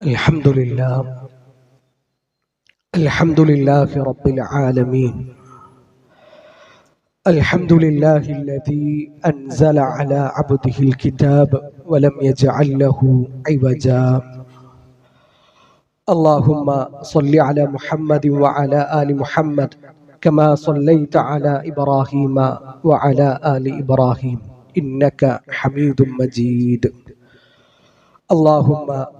الحمد لله. الحمد لله رب العالمين. الحمد لله الذي أنزل على عبده الكتاب ولم يجعل له عوجا. اللهم صل على محمد وعلى آل محمد كما صليت على إبراهيم وعلى آل إبراهيم إنك حميد مجيد. اللهم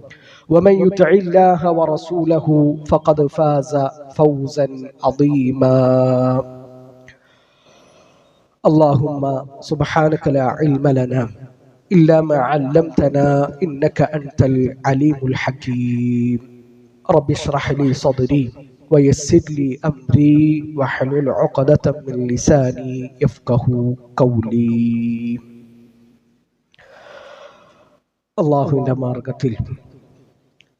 ومن يطع الله ورسوله فقد فاز فوزا عظيما اللهم سبحانك لا علم لنا إلا ما علمتنا إنك أنت العليم الحكيم رب اشرح لي صدري ويسر لي أمري واحلل عقدة من لساني يفقه قولي അള്ളാഹുവിൻ്റെ മാർഗത്തിൽ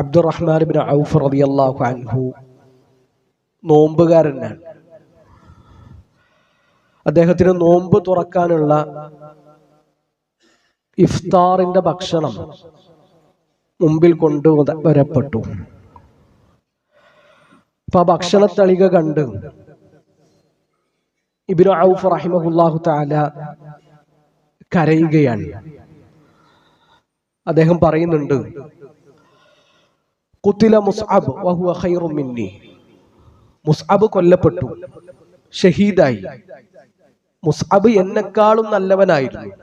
Abdulrahman bin ഔഫ് റളിയല്ലാഹു അൻഹു നോമ്പുകാരനാണ്. അദ്ദേഹത്തിന് നോമ്പ് തുറക്കാനുള്ള ഇഫ്താറിന്റെ ഭക്ഷണം മുമ്പിൽ കൊണ്ടുവരപ്പെട്ടു അപ്പൊ ആ ഭക്ഷണത്തളിക കണ്ട് ഇബിനു ഔഫ് റഹിമഹുല്ലാഹു താല കരയുകയാണ്. അദ്ദേഹം പറയുന്നുണ്ട് കുത്തില മുസ്അബ് വഹുവ ഖൈറു മിന്നി. മുസ്അബ് കൊല്ലപ്പെട്ടു. ഷഹീദായി. മുസ്അബ് എന്നെക്കാളും നല്ലവനായിരുന്നു.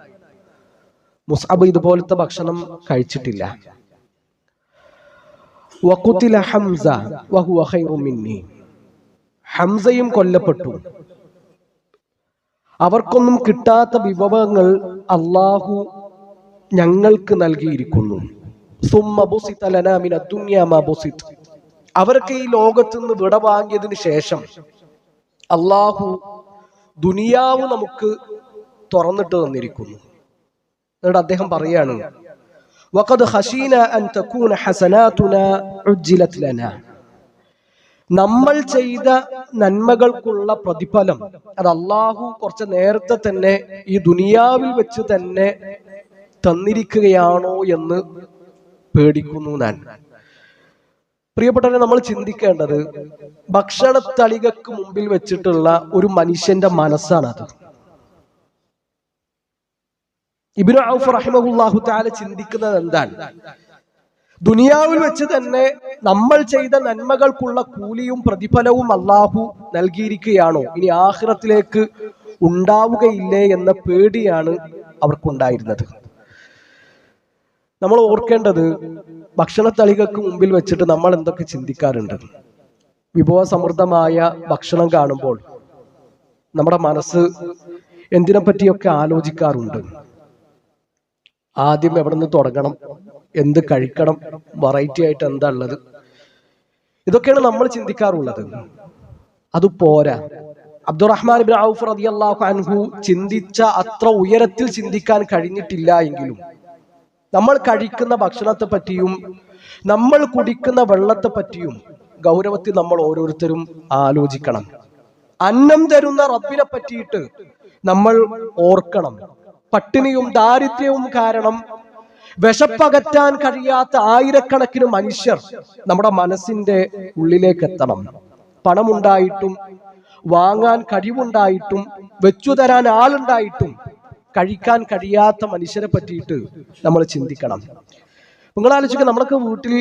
മുസ്അബ് ഇതുപോലത്തെ ഭക്ഷണം കഴിച്ചിട്ടില്ല. വഖുത്തില ഹംസ വഹുവ ഖൈറു മിന്നി. ഹംസയും കൊല്ലപ്പെട്ടു. അവർക്കൊന്നും കിട്ടാത്ത വിഭവങ്ങൾ അള്ളാഹു ഞങ്ങൾക്ക് നൽകിയിരിക്കുന്നു. അവർക്ക് ഈ ലോകത്ത് നിന്ന് വിട വാങ്ങിയതിന് ശേഷം അള്ളാഹു ദുനിയാവ് നമുക്ക് തുറന്നിട്ട് തന്നിരിക്കുന്നു. എന്നിട്ട് അദ്ദേഹം പറയാണ് നമ്മൾ ചെയ്ത നന്മകൾക്കുള്ള പ്രതിഫലം അത് അള്ളാഹു കുറച്ച് നേരത്തെ തന്നെ ഈ ദുനിയാവിൽ വെച്ച് തന്നെ തന്നിരിക്കുകയാണോ എന്ന് പേടിക്കുന്നു ഞാൻ പ്രിയപ്പെട്ടവരെ നമ്മൾ ചിന്തിക്കേണ്ടത് ഭക്ഷണത്തളികക്ക് മുമ്പിൽ വെച്ചിട്ടുള്ള ഒരു മനുഷ്യന്റെ മനസ്സാണത്. ഇബിനു ഔഫ് റഹിമഹുല്ലാഹു താല ചിന്തിക്കുന്നത് എന്താണ്? ദുനിയാവിൽ വെച്ച് തന്നെ നമ്മൾ ചെയ്ത നന്മകൾക്കുള്ള കൂലിയും പ്രതിഫലവും അള്ളാഹു നൽകിയിരിക്കുകയാണോ? ഇനി ആഹ്റത്തിലേക്ക് ഉണ്ടാവുകയില്ലേ എന്ന പേടിയാണ് അവർക്കുണ്ടായിരുന്നത്. നമ്മൾ ഓർക്കേണ്ടത് ഭക്ഷണത്തളികൾക്ക് മുമ്പിൽ വെച്ചിട്ട് നമ്മൾ എന്തൊക്കെ ചിന്തിക്കാറുണ്ട്? വിഭവസമൃദ്ധമായ ഭക്ഷണം കാണുമ്പോൾ നമ്മുടെ മനസ്സ് എന്തിനെ പറ്റിയൊക്കെ ആലോചിക്കാറുണ്ട്? ആദ്യം എവിടെ നിന്ന് തുടങ്ങണം? എന്ത് കഴിക്കണം? വെറൈറ്റി ആയിട്ട് എന്താ ഉള്ളത്? ഇതൊക്കെയാണ് നമ്മൾ ചിന്തിക്കാറുള്ളത്. അത് പോരാ. അബ്ദുറഹ്മാൻ ബിൻ ഔഫ് റളിയല്ലാഹു അൻഹു ചിന്തിച്ച അത്ര ഉയരത്തിൽ ചിന്തിക്കാൻ കഴിഞ്ഞിട്ടില്ല എങ്കിലും നമ്മൾ കഴിക്കുന്ന ഭക്ഷണത്തെ പറ്റിയും നമ്മൾ കുടിക്കുന്ന വെള്ളത്തെ പറ്റിയും ഗൗരവത്തിൽ നമ്മൾ ഓരോരുത്തരും ആലോചിക്കണം. അന്നം തരുന്ന റബ്ബിനെ പറ്റിയിട്ട് നമ്മൾ ഓർക്കണം. പട്ടിണിയും ദാരിദ്ര്യവും കാരണം വിശപ്പകറ്റാൻ കഴിയാത്ത ആയിരക്കണക്കിന് മനുഷ്യർ നമ്മുടെ മനസ്സിന്റെ ഉള്ളിലേക്ക് എത്തണം പണമുണ്ടായിട്ടും വാങ്ങാൻ കഴിവുണ്ടായിട്ടും വെച്ചു തരാൻ ആളുണ്ടായിട്ടും കഴിക്കാൻ കഴിയാത്ത മനുഷ്യരെ പറ്റിയിട്ട് നമ്മൾ ചിന്തിക്കണം. നിങ്ങൾ ആലോചിക്കുക നമ്മളൊക്കെ വീട്ടിൽ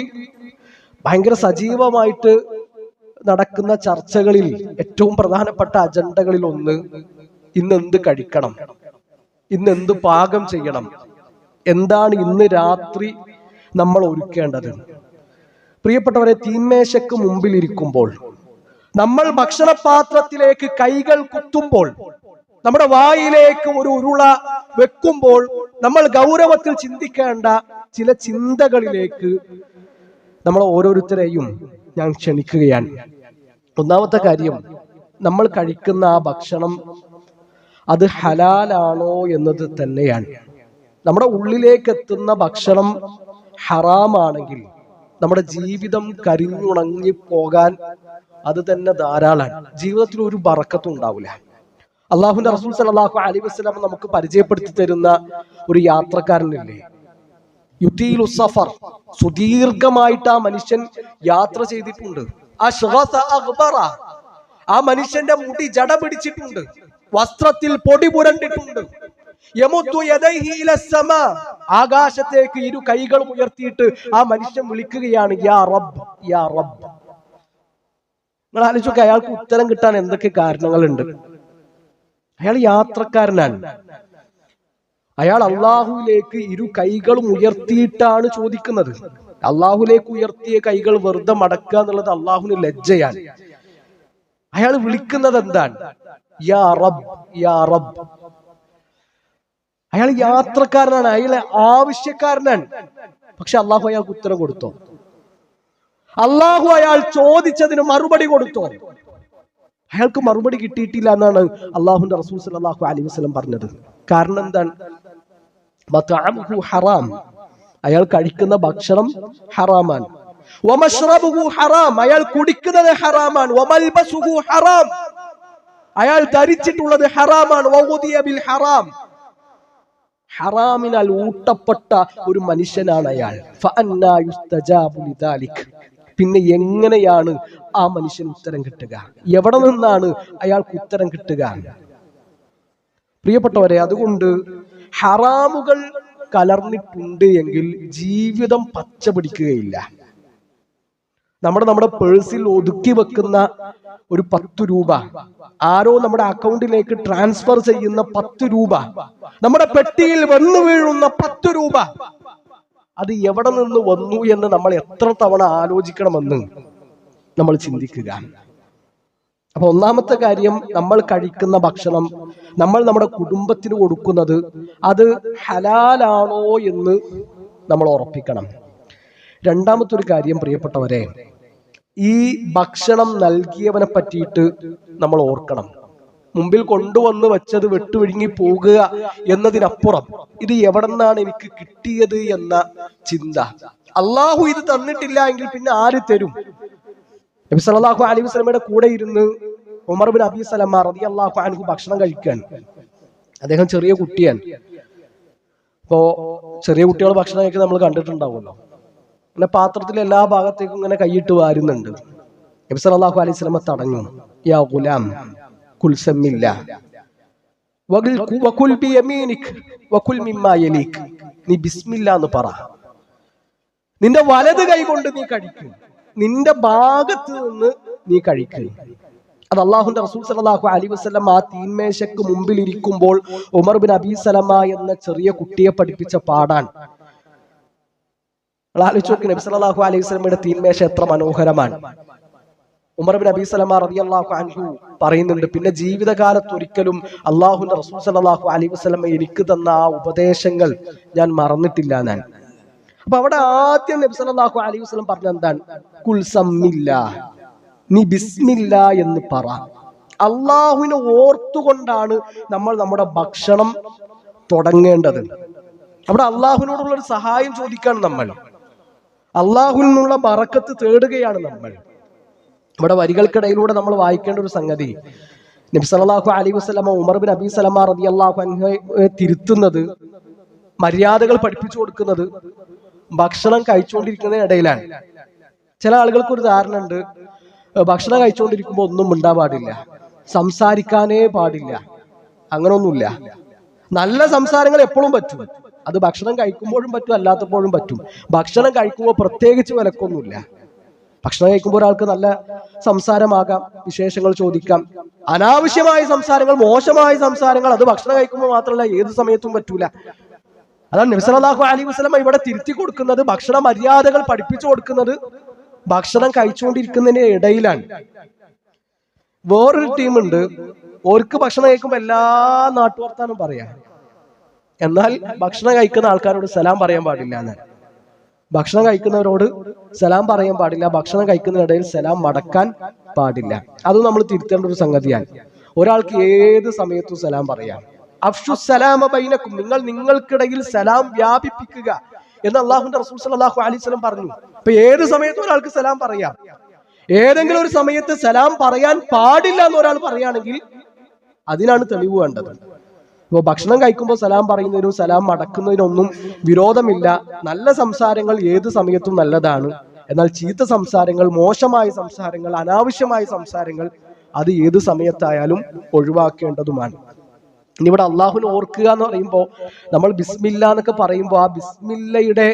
ഭയങ്കര സജീവമായിട്ട് നടക്കുന്ന ചർച്ചകളിൽ ഏറ്റവും പ്രധാനപ്പെട്ട അജണ്ടകളിൽ ഒന്ന് ഇന്ന് എന്ത് കഴിക്കണം? ഇന്ന് എന്ത് പാകം ചെയ്യണം? എന്താണ് ഇന്ന് രാത്രി നമ്മൾ ഒരുക്കേണ്ടത്? പ്രിയപ്പെട്ടവരെ തീന്മേശക്ക് മുമ്പിൽ ഇരിക്കുമ്പോൾ നമ്മൾ ഭക്ഷണപാത്രത്തിലേക്ക് കൈകൾ കുത്തുമ്പോൾ നമ്മുടെ വായിലേക്ക് ഒരു ഉരുള വെക്കുമ്പോൾ നമ്മൾ ഗൗരവത്തിൽ ചിന്തിക്കേണ്ട ചില ചിന്തകളിലേക്ക് നമ്മൾ ഓരോരുത്തരെയും ഞാൻ ക്ഷണിക്കുകയാണ്. ഒന്നാമത്തെ കാര്യം നമ്മൾ കഴിക്കുന്ന ആ ഭക്ഷണം അത് ഹലാലാണോ എന്നത് തന്നെയാണ്. നമ്മുടെ ഉള്ളിലേക്ക് എത്തുന്ന ഭക്ഷണം ഹറാമാണെങ്കിൽ നമ്മുടെ ജീവിതം കരിഞ്ഞുണങ്ങി പോകാൻ അത് തന്നെ ധാരാളമാണ് ജീവിതത്തിൽ ഒരു ബറക്കത്തും ഉണ്ടാവില്ല. അള്ളാഹുന്റെ റസൂൽ സലാഹു അലി വസ്ലാം നമുക്ക് പരിചയപ്പെടുത്തി തരുന്ന ഒരു യാത്രക്കാരനില്ലേ യുദ്ധീൽ സഫർ സുദീർഘമായിട്ട് ആ മനുഷ്യൻ യാത്ര ചെയ്തിട്ടുണ്ട് അഗ്ബറ. ആ മനുഷ്യന്റെ മുടി ജട പിടിച്ചിട്ടുണ്ട് വസ്ത്രത്തിൽ പൊടി പുരണ്ടിട്ടുണ്ട്. ആകാശത്തേക്ക് ഇരു കൈകളും ഉയർത്തിയിട്ട് ആ മനുഷ്യൻ വിളിക്കുകയാണ് യാ റബ്ബ് യാ റബ്ബ് നിങ്ങൾ ആലോചിച്ചൊക്കെ അയാൾക്ക് ഉത്തരം കിട്ടാൻ എന്തൊക്കെ കാരണങ്ങളുണ്ട് അയാൾ യാത്രക്കാരനാണ്. അയാൾ അള്ളാഹുവിലേക്ക് ഇരു കൈകളും ഉയർത്തിയിട്ടാണ് ചോദിക്കുന്നത്. അള്ളാഹുലേക്ക് ഉയർത്തിയ കൈകൾ വെറുതെ മടക്കുക എന്നുള്ളത് അള്ളാഹുവിന് ലജ്ജയാണ്. അയാൾ വിളിക്കുന്നത് എന്താണ്? യാ റബ് യാ റബ് അയാൾ യാത്രക്കാരനാണ് അയാൾ ആവശ്യക്കാരനാണ്. പക്ഷെ അള്ളാഹു അയാൾക്ക് ഉത്തരം കൊടുത്തോ? അള്ളാഹു അയാൾ ചോദിച്ചതിന് മറുപടി കൊടുത്തോ? അയാൾക്ക് മറുപടി കിട്ടിയിട്ടില്ല എന്നാണ് അള്ളാഹുന്റെ റസൂൽ സല്ലല്ലാഹു അലൈഹി വസ്ലം പറഞ്ഞത്. കാരണം എന്താണ്? ഹറാം. അയാൾ കഴിക്കുന്ന ഭക്ഷണം ഹറാമാണ്. ഹറാം. അയാൾ കുടിക്കുന്നത് ഹറാമാണ്. ഹറാം. അയാൾ ധരിച്ചിട്ടുള്ളത് ഹറാമാണ്. ഹറാം. ഹറാമിനാൽ ഊട്ടപ്പെട്ട ഒരു മനുഷ്യനാണ് അയാൾ. പിന്നെ എങ്ങനെയാണ് ആ മനുഷ്യന് ഉത്തരം കിട്ടുക? എവിടെ നിന്നാണ് അയാൾക്ക് ഉത്തരം കിട്ടുക? പ്രിയപ്പെട്ടവരെ അതുകൊണ്ട് ഹറാമുകൾ കലർന്നിട്ടുണ്ട് എങ്കിൽ ജീവിതം പച്ച പിടിക്കുകയില്ല. നമ്മുടെ നമ്മുടെ പേഴ്സിൽ ഒതുക്കി വെക്കുന്ന ഒരു പത്ത് രൂപ ആരോ നമ്മുടെ അക്കൗണ്ടിലേക്ക് ട്രാൻസ്ഫർ ചെയ്യുന്ന പത്ത് രൂപ നമ്മുടെ പെട്ടിയിൽ വന്നു വീഴുന്ന പത്ത് രൂപ അത് എവിടെ നിന്ന് വന്നു എന്ന് നമ്മൾ എത്ര തവണ ആലോചിക്കണമെന്ന് നമ്മൾ ചിന്തിക്കുക. അപ്പൊ ഒന്നാമത്തെ കാര്യം നമ്മൾ കഴിക്കുന്ന ഭക്ഷണം നമ്മൾ നമ്മുടെ കുടുംബത്തിന് കൊടുക്കുന്നത് അത് ഹലാലാണോ എന്ന് നമ്മൾ ഉറപ്പിക്കണം. രണ്ടാമത്തെ ഒരു കാര്യം പ്രിയപ്പെട്ടവരെ ഈ ഭക്ഷണം നൽകിയവനെ പറ്റിയിട്ട് നമ്മൾ ഓർക്കണം. മുമ്പിൽ കൊണ്ടുവന്ന് വെച്ചത് വെട്ടുവിഴുങ്ങി പോകുക എന്നതിനപ്പുറം ഇത് എവിടെ നിന്നാണ് എനിക്ക് കിട്ടിയത് എന്ന ചിന്ത. അള്ളാഹു ഇത് തന്നിട്ടില്ല എങ്കിൽ പിന്നെ ആര് തരും? നബി സല്ലല്ലാഹു അലൈഹി വസല്ലമയുടെ കൂടെ ഇരുന്ന് ഉമർ ബിൻ അബി സലമ റളിയല്ലാഹു അൻഹു ഭക്ഷണം കഴിക്കാൻ. അദ്ദേഹം ചെറിയ കുട്ടിയാണ്. അപ്പോ ചെറിയ കുട്ടികൾ ഭക്ഷണം കഴിക്കാൻ നമ്മൾ കണ്ടിട്ടുണ്ടാവുമല്ലോ. അങ്ങനെ പാത്രത്തിൽ എല്ലാ ഭാഗത്തേക്കും ഇങ്ങനെ കൈയിട്ട് വാരുന്നുണ്ട്. നബി സല്ലല്ലാഹു അലൈഹി വസല്ലമ തടഞ്ഞു. യാ ഗുലാം കുൽ സമ്മില്ല വകുൽ ബി വകുൽ നീ എന്ന് പറ. നിന്റെ വലത് കൈ കൊണ്ട് നീ കഴിക്കും. നിന്റെ ഭാഗത്ത് നിന്ന് നീ കഴിക്കും. അത് അള്ളാഹുന്റെ റസൂൽ സലാഹു അലി വസ്ലം ആ തീന്മേശക്ക് മുമ്പിൽ ഇരിക്കുമ്പോൾ ഉമർ ബിൻ അബി സലമ എന്ന ചെറിയ കുട്ടിയെ പഠിപ്പിച്ച നിങ്ങൾ ആലോചിച്ച് നബി സല്ലല്ലാഹു അലൈഹി വസ്ലമയുടെ തീന്മേശ എത്ര മനോഹരമാണ്. ഉമർ ബിൻ അബി സലമ റളിയല്ലാഹു അൻഹു പറയുന്നുണ്ട് പിന്നെ ജീവിതകാലത്ത് ഒരിക്കലും അള്ളാഹുന്റെ റസൂൽ സല്ലല്ലാഹു അലൈഹി വസ്ലമ എനിക്ക് തന്ന ആ ഉപദേശങ്ങൾ ഞാൻ മറന്നിട്ടില്ല ഞാൻ. അപ്പൊ അവിടെ ആദ്യം നബി സലാഹു അലൈഹി വസ്ലം പറഞ്ഞ എന്താണ്? കുൽസമ്മില്ല നീ ബിസ്മില്ല എന്ന് പറ. അള്ളാഹുവിനെ ഓർത്തുകൊണ്ടാണ് നമ്മൾ നമ്മുടെ ഭക്ഷണം തുടങ്ങേണ്ടത്. അവിടെ അള്ളാഹുവിനോടുള്ള ഒരു സഹായം ചോദിക്കാണ് നമ്മൾ. അള്ളാഹുവിനുള്ള മറക്കത്ത് തേടുകയാണ് നമ്മൾ. ഇവിടെ വരികൾക്കിടയിലൂടെ നമ്മൾ വായിക്കേണ്ട ഒരു സംഗതി. നബി സല്ലല്ലാഹു അലൈഹി വസല്ലമ ഉമർ ബിൻ അബി സലമ റളിയല്ലാഹു അള്ളാഹു തിരുത്തുന്നത് മര്യാദകൾ പഠിപ്പിച്ചു കൊടുക്കുന്നത് ഭക്ഷണം കഴിച്ചുകൊണ്ടിരിക്കുന്നതിന് ഇടയിലാണ്. ചില ആളുകൾക്ക് ഒരു ധാരണ ഉണ്ട് ഭക്ഷണം കഴിച്ചുകൊണ്ടിരിക്കുമ്പോൾ ഒന്നും മിണ്ടാൻ പാടില്ല സംസാരിക്കാനേ പാടില്ല അങ്ങനൊന്നുമില്ല. നല്ല സംസാരങ്ങൾ എപ്പോഴും പറ്റും. അത് ഭക്ഷണം കഴിക്കുമ്പോഴും പറ്റും അല്ലാത്തപ്പോഴും പറ്റും. ഭക്ഷണം കഴിക്കുമ്പോൾ പ്രത്യേകിച്ച് വിലക്കൊന്നുമില്ല. ഭക്ഷണം കഴിക്കുമ്പോൾ ഒരാൾക്ക് നല്ല സംസാരമാകാം വിശേഷങ്ങൾ ചോദിക്കാം. അനാവശ്യമായ സംസാരങ്ങൾ മോശമായ സംസാരങ്ങൾ അത് ഭക്ഷണം കഴിക്കുമ്പോൾ മാത്രമല്ല ഏത് സമയത്തും പറ്റൂല. അതാണ് നബിസലാഹു അലൈഹി വസ്ലമ ഇവിടെ തിരുത്തി കൊടുക്കുന്നത്. ഭക്ഷണ മര്യാദകൾ പഠിപ്പിച്ചു കൊടുക്കുന്നത് ഭക്ഷണം കഴിച്ചുകൊണ്ടിരിക്കുന്നതിന് ഇടയിലാണ്. വേറൊരു ടീമുണ്ട് ഓർക്ക് ഭക്ഷണം കഴിക്കുമ്പോൾ എല്ലാ നാട്ടുവർത്താനും പറയാം. എന്നാൽ ഭക്ഷണം കഴിക്കുന്ന ആൾക്കാരോട് സലാം പറയാൻ പാടില്ല എന്ന് ഭക്ഷണം കഴിക്കുന്നവരോട് സലാം പറയാൻ പാടില്ല. ഭക്ഷണം കഴിക്കുന്നതിനിടയിൽ സലാം മടക്കാൻ പാടില്ല. അത് നമ്മൾ തിരുത്തേണ്ട ഒരു സംഗതിയാണ്. ഒരാൾക്ക് ഏത് സമയത്തും സലാം പറയാം. അഫ്ഷു സലാമ ബൈനക്കും നിങ്ങൾ നിങ്ങൾക്കിടയിൽ സലാം വ്യാപിപ്പിക്കുക എന്ന് അള്ളാഹുന്റെ റസൂൽ സല്ലല്ലാഹു അലൈഹി പറഞ്ഞു. അപ്പൊ ഏത് സമയത്തും ഒരാൾക്ക് സലാം പറയാം. ഏതെങ്കിലും ഒരു സമയത്ത് സലാം പറയാൻ പാടില്ല എന്ന് ഒരാൾ പറയുകയാണെങ്കിൽ അതിനാണ് തെളിവ് വേണ്ടത്. ഇപ്പോൾ ഭക്ഷണം കഴിക്കുമ്പോൾ സലാം പറയുന്നതിനും സലാം മടക്കുന്നതിനൊന്നും വിരോധമില്ല. നല്ല സംസാരങ്ങൾ ഏത് സമയത്തും നല്ലതാണ്. എന്നാൽ ചീത്ത സംസാരങ്ങൾ മോശമായ സംസാരങ്ങൾ അനാവശ്യമായ സംസാരങ്ങൾ അത് ഏത് സമയത്തായാലും ഒഴിവാക്കേണ്ടതുമാണ്. ഇനി ഇവിടെ അള്ളാഹുവിനെ ഓർക്കുക എന്ന് പറയുമ്പോൾ നമ്മൾ ബിസ്മില്ല എന്നൊക്കെ പറയുമ്പോൾ ആ ബിസ്മില്ലയുടെ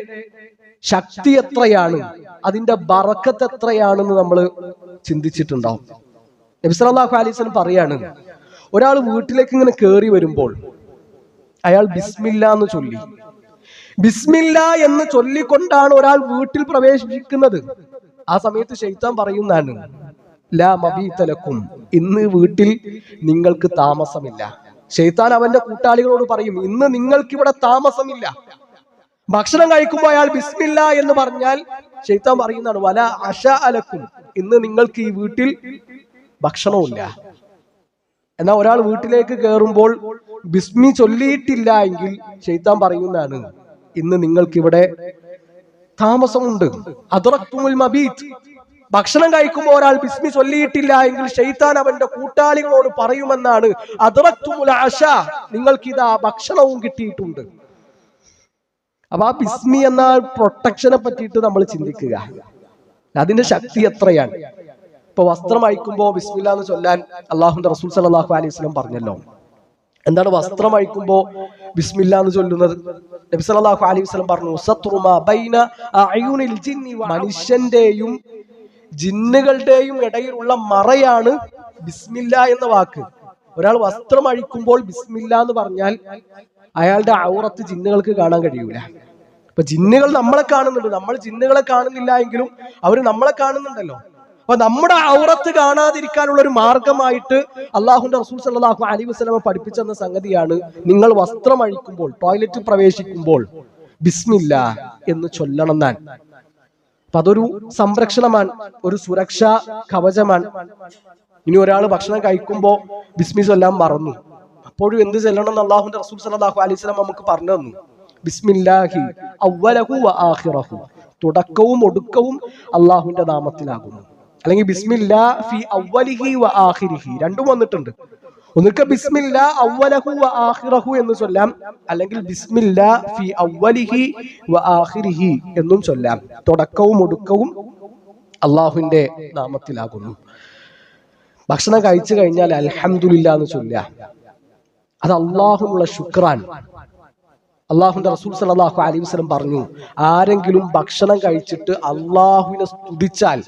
ശക്തി എത്രയാണ്? അതിന്റെ ബറക്കത്ത് എത്രയാണെന്ന് നമ്മൾ ചിന്തിച്ചിട്ടുണ്ടാവും. നബിസ്വല്ലാഹു അലൈസ് പറയാണ് ഒരാൾ വീട്ടിലേക്ക് ഇങ്ങനെ കയറി വരുമ്പോൾ അയാൾ ബിസ്മില്ല എന്ന് ചൊല്ലി. ബിസ്മില്ല എന്ന് ചൊല്ലിക്കൊണ്ടാണ് ഒരാൾ വീട്ടിൽ പ്രവേശിക്കുന്നത്. ആ സമയത്ത് ശൈത്താൻ പറയുന്നതാണ് ലാ മബീത്തലക്കും ഇന്ന് വീട്ടിൽ നിങ്ങൾക്ക് താമസമില്ല. ശൈത്താൻ അവന്റെ കൂട്ടാളികളോട് പറയും ഇന്ന് നിങ്ങൾക്ക് ഇവിടെ താമസമില്ല. ഭക്ഷണം കഴിക്കുമ്പോൾ അയാൾ ബിസ്മില്ല എന്ന് പറഞ്ഞാൽ ശൈത്താൻ പറയുന്നതാണ് വല അഷ അലക്കും. ഇന്ന് നിങ്ങൾക്ക് ഈ വീട്ടിൽ ഭക്ഷണമില്ല എന്നാൽ ഒരാൾ വീട്ടിലേക്ക് കയറുമ്പോൾ ബിസ്മി ചൊല്ലിയിട്ടില്ല എങ്കിൽ ചെയ്താൻ പറയുന്നതാണ് ഇന്ന് നിങ്ങൾക്കിവിടെ താമസമുണ്ട്. അതുറക്കുമുൽ മബീത്ത്. ഭക്ഷണം കഴിക്കുമ്പോൾ ഒരാൾ ബിസ്മി ചൊല്ലിയിട്ടില്ല എങ്കിൽ ഷെയ്ത്താൻ അവന്റെ കൂട്ടാളികളോട് പറയുമെന്നാണ് അതുറക്കുമുൽ ആശ നിങ്ങൾക്ക് ഇതാ ഭക്ഷണവും കിട്ടിയിട്ടുണ്ട്. അപ്പൊ ആ ബിസ്മി എന്ന പ്രൊട്ടക്ഷനെ പറ്റിയിട്ട് നമ്മൾ ചിന്തിക്കുക. അതിന്റെ ശക്തി എത്രയാണ്? ഇപ്പൊ വസ്ത്രം അഴിക്കുമ്പോ ബിസ്മില്ല എന്ന് ചൊല്ലാൻ അള്ളാഹുന്റെ റസൂൽ സലാഹു അലൈഹി വസല്ലം പറഞ്ഞല്ലോ. എന്താണ് വസ്ത്രം അഴിക്കുമ്പോ ബിസ്മില്ല എന്ന് ചൊല്ലുന്നത്? നബി സല്ലല്ലാഹു അലൈഹി വസല്ലം പറഞ്ഞു ബൈന ജിന്നി മനുഷ്യന്റെയും ജിന്നുകളുടെയും ഇടയിലുള്ള മറയാണ് ബിസ്മില്ല എന്ന വാക്ക്. ഒരാൾ വസ്ത്രം അഴിക്കുമ്പോൾ ബിസ്മില്ല എന്ന് പറഞ്ഞാൽ അയാളുടെ ഔറത്ത് ജിന്നുകൾക്ക് കാണാൻ കഴിയൂല. അപ്പൊ ജിന്നുകൾ നമ്മളെ കാണുന്നുണ്ട്. നമ്മൾ ജിന്നുകളെ കാണുന്നില്ല എങ്കിലും അവർ നമ്മളെ കാണുന്നുണ്ടല്ലോ. അപ്പൊ നമ്മുടെ ഔറത്ത് കാണാതിരിക്കാനുള്ള ഒരു മാർഗമായിട്ട് അള്ളാഹുന്റെ റസൂൽ സല്ലാഹു അലി വസ്ലമ പഠിപ്പിച്ചെന്ന സംഗതിയാണ് നിങ്ങൾ വസ്ത്രം അഴിക്കുമ്പോൾ ടോയ്ലറ്റ് പ്രവേശിക്കുമ്പോൾ ബിസ്മില്ല എന്ന് ചൊല്ലണം താൻ അപ്പൊ അതൊരു സംരക്ഷണമാണ് ഒരു സുരക്ഷാ കവചമാണ്. ഇനി ഒരാൾ ഭക്ഷണം കഴിക്കുമ്പോ ബിസ്മി ചൊല്ലാൻ മറന്നു. അപ്പോഴും എന്ത് ചെല്ലണം എന്ന് അള്ളാഹുന്റെ റസൂൽ അലൈഹി വസല്ലം നമുക്ക് പറഞ്ഞു തന്നു. ബിസ്മില്ലാഹി അവലഹു വ ആഖിറഹു തുടക്കവും ഒടുക്കവും അള്ളാഹുവിന്റെ നാമത്തിലാകുന്നു. അല്ലെങ്കിൽ ബിസ്മില്ലാ ഫി അവലിഹി വ ആഹിരിഹി രണ്ടും വന്നിട്ടുണ്ട്. ഒന്നുക ബിസ്മില്ല അവലഹു വ ആഹിറഹു എന്ന് ചൊല്ലാം അല്ലെങ്കിൽ ബിസ്മില്ല ഫി അവലിഹി വ ആഹിരിഹി എന്നും ചൊല്ലാം. തുടക്കവും ഒടുക്കവും അള്ളാഹുവിന്റെ നാമത്തിലാകുന്നു. ഭക്ഷണം കഴിച്ചു കഴിഞ്ഞാൽ അലഹമുല്ല എന്ന് ചൊല്ല അത് അള്ളാഹുനുള്ള ശുക്രാൻ. അള്ളാഹുന്റെ റസൂൽ സലാഹു അലൈഹി വസ്ലം പറഞ്ഞു ആരെങ്കിലും ഭക്ഷണം കഴിച്ചിട്ട് അള്ളാഹുവിനെ സ്തുതിച്ചാൽ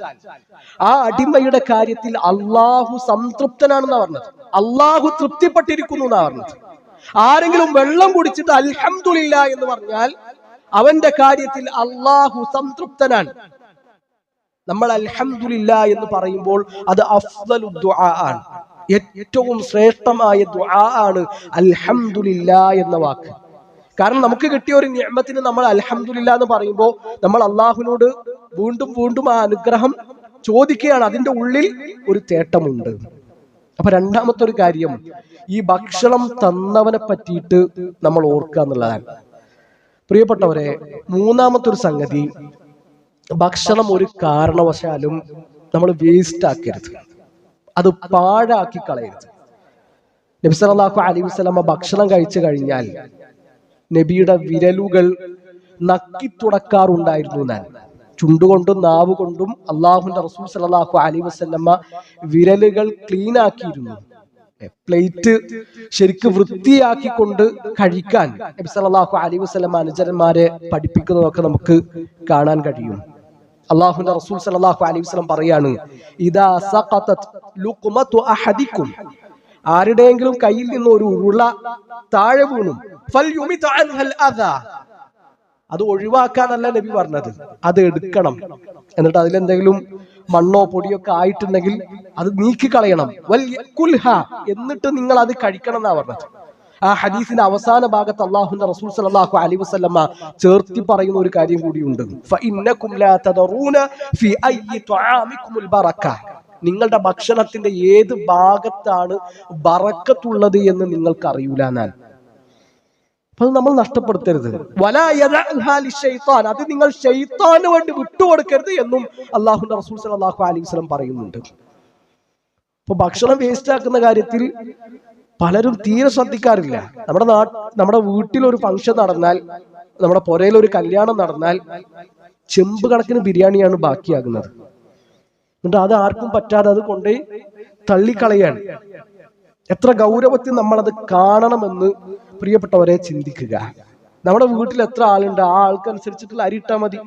ആ അടിമയുടെ കാര്യത്തിൽ അള്ളാഹു സംതൃപ്തനാണെന്നാ പറഞ്ഞത്. അള്ളാഹു തൃപ്തിപ്പെട്ടിരിക്കുന്നു എന്നാ പറഞ്ഞത്. ആരെങ്കിലും വെള്ളം കുടിച്ചിട്ട് അൽഹംദുലില്ല എന്ന് പറഞ്ഞാൽ അവന്റെ കാര്യത്തിൽ അള്ളാഹു സംതൃപ്തനാണ്. നമ്മൾ അൽഹംദുലില്ല എന്ന് പറയുമ്പോൾ അത് അഫ്ദലു ദുആ ആണ്. ഏറ്റവും ശ്രേഷ്ഠമായ ദുആ ആണ് അൽഹംദുലില്ല എന്ന വാക്ക്. കാരണം നമുക്ക് കിട്ടിയ ഒരു നിയമത്തിന് നമ്മൾ അലഹമില്ല എന്ന് പറയുമ്പോൾ നമ്മൾ അള്ളാഹുവിനോട് വീണ്ടും വീണ്ടും ആ അനുഗ്രഹം ചോദിക്കുകയാണ്. അതിന്റെ ഉള്ളിൽ ഒരു തേട്ടമുണ്ട്. അപ്പൊ രണ്ടാമത്തെ ഒരു കാര്യം ഈ ഭക്ഷണം തന്നവനെ പറ്റിയിട്ട് നമ്മൾ ഓർക്കുക എന്നുള്ളതാണ്. പ്രിയപ്പെട്ടവരെ മൂന്നാമത്തെ ഒരു സംഗതി ഭക്ഷണം ഒരു കാരണവശാലും നമ്മൾ വേസ്റ്റ് ആക്കരുത്. അത് പാഴാക്കി കളയരുത്. നബി സല്ലല്ലാഹു അലൈഹി വസല്ലമ ഭക്ഷണം കഴിച്ചു കഴിഞ്ഞാൽ നബിയുടെ വിരലുകൾ നക്കി തുടക്കാറുണ്ടായിരുന്നു ഞാൻ ചുണ്ടുകൊണ്ടും നാവ് കൊണ്ടും അള്ളാഹുന്റെ റസൂൽ സലാഹു അലി വസല്ലമ വിരലുകൾ ക്ലീൻ ആക്കിയിരുന്നു പ്ലേറ്റ് ശരിക്ക് വൃത്തിയാക്കിക്കൊണ്ട് കഴിക്കാൻ നബി സല്ലല്ലാഹു അലൈഹി വസല്ലമ അനുചരന്മാരെ പഠിപ്പിക്കുന്നതൊക്കെ നമുക്ക് കാണാൻ കഴിയും. അള്ളാഹുന്റെ റസൂൽ സലാഹു അലൈഹി വസ്ലം പറയാണ് ഇതാ ആരുടെയെങ്കിലും കയ്യിൽ നിന്ന് ഒരു ഉരുള താഴെ വീണു. അത് ഒഴിവാക്കാനല്ല നബി പറഞ്ഞത്. അത് എടുക്കണം. എന്നിട്ട് അതിലെന്തെങ്കിലും മണ്ണോ പൊടിയൊക്കെ ആയിട്ടുണ്ടെങ്കിൽ അത് നീക്കി കളയണം വൽ യക്കുൽഹ. എന്നിട്ട് നിങ്ങൾ അത് കഴിക്കണം എന്നാ പറഞ്ഞത്. ആ ഹദീസിന്റെ അവസാന ഭാഗത്ത് അള്ളാഹുന്റെ റസൂൽ സലാഹു അലി വസല്ലമ ചേർത്തി പറയുന്ന ഒരു കാര്യം കൂടിയുണ്ട്. നിങ്ങളുടെ ഭക്ഷണത്തിന്റെ ഏത് ഭാഗത്താണ് ബറക്കത്തുള്ളത് എന്ന് നിങ്ങൾക്ക് അറിയൂല അപ്പൊ അത് നമ്മൾ നഷ്ടപ്പെടുത്തരുത്. വലാ യദഅഹാ ലിശ്ശൈത്താൻ. അത് നിങ്ങൾ ഷെയ്ത്താന് വേണ്ടി വിട്ടുകൊടുക്കരുത് എന്നും അള്ളാഹുന്റെ റസൂൽ സല്ലല്ലാഹു അലൈഹി വസല്ലം പറയുന്നുണ്ട്. അപ്പൊ ഭക്ഷണം വേസ്റ്റ് ആക്കുന്ന കാര്യത്തിൽ പലരും തീരെ ശ്രദ്ധിക്കാറില്ല. നമ്മുടെ നാട്ട് നമ്മുടെ വീട്ടിൽ ഒരു ഫംഗ്ഷൻ നടന്നാൽ നമ്മുടെ പുരയിൽ ഒരു കല്യാണം നടന്നാൽ ചെമ്പ് കണക്കിന് ബിരിയാണിയാണ് ബാക്കിയാകുന്നത്. എന്നിട്ട് അത് ആർക്കും പറ്റാതെ അത് കൊണ്ടുപോയി തള്ളിക്കളയാണ്. എത്ര ഗൗരവത്തിൽ നമ്മൾ അത് കാണണമെന്ന് പ്രിയപ്പെട്ടവരെ ചിന്തിക്കുക. നമ്മുടെ വീട്ടിൽ എത്ര ആളുണ്ട് ആ ആൾക്കനുസരിച്ചിട്ടുള്ള അരി ഇട്ടാൽ മതി.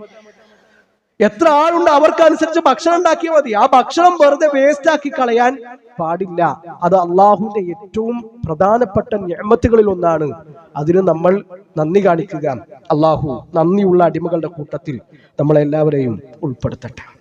എത്ര ആളുണ്ട് അവർക്കനുസരിച്ച് ഭക്ഷണം ഉണ്ടാക്കിയാൽ മതി. ആ ഭക്ഷണം വെറുതെ വേസ്റ്റ് ആക്കി കളയാൻ പാടില്ല. അത് അള്ളാഹുവിന്റെ ഏറ്റവും പ്രധാനപ്പെട്ട ഞമ്മത്തുകളിൽ ഒന്നാണ്. അതിന് നമ്മൾ നന്ദി കാണിക്കുക. അള്ളാഹു നന്ദിയുള്ള അടിമകളുടെ കൂട്ടത്തിൽ നമ്മളെല്ലാവരെയും ഉൾപ്പെടുത്തട്ടെ.